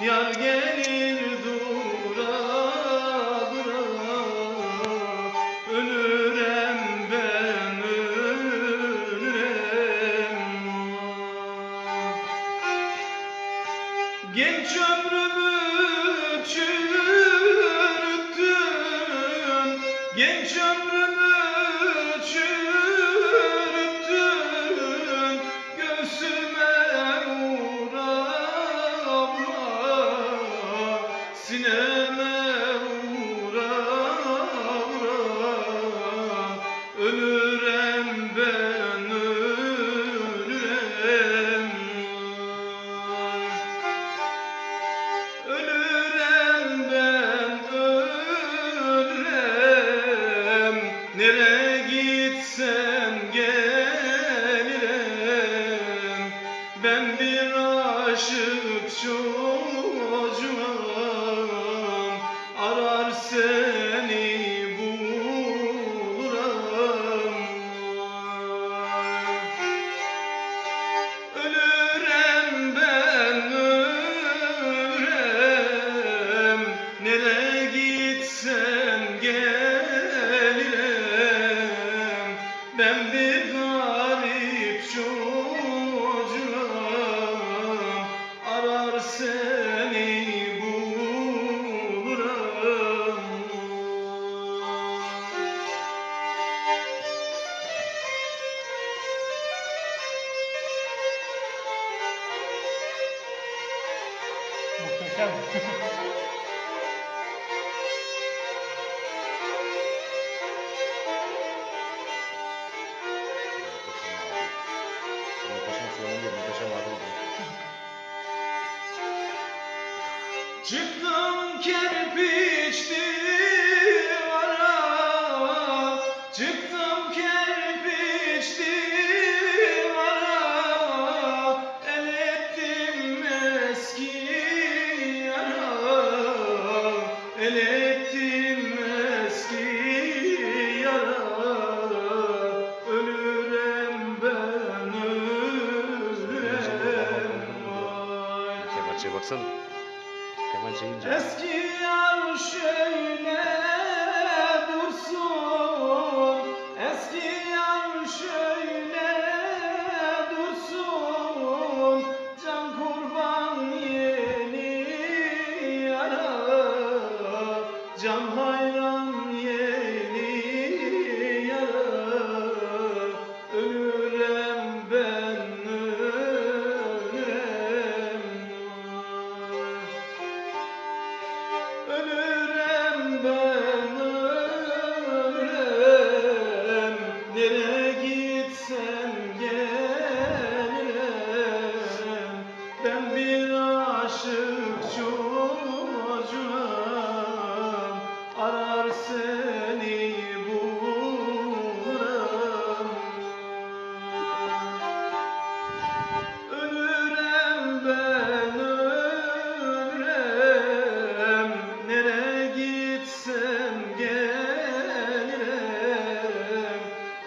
Yar gelir dura dura Ölürem ben ölürem Genç ömrümü aşık çocuğum Arar seni bulurum Ölürem ben ölürem. Nereye gitsem gelirim. Ben bir Oldu. Çıktım kerpiç divara Çıktım El ettim eski yara Ölürem ben ölürem vay Kemençeye baksana. Kemençe ince. Eski yar şöyle dursun Eski yar şöyle Can hayran yeni yara Ölürem ben ölürem Ölürem ben ölürem Nereye gitsem gelirim. Ben bir aşık çocuğum seni bulurum. Ölürem ben ölürem. Nereye gitsem gelirim.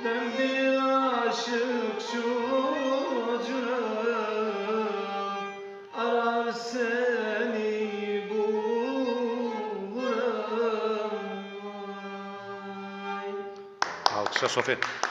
Ben bir aşık çocuğum. Arar Saxofone.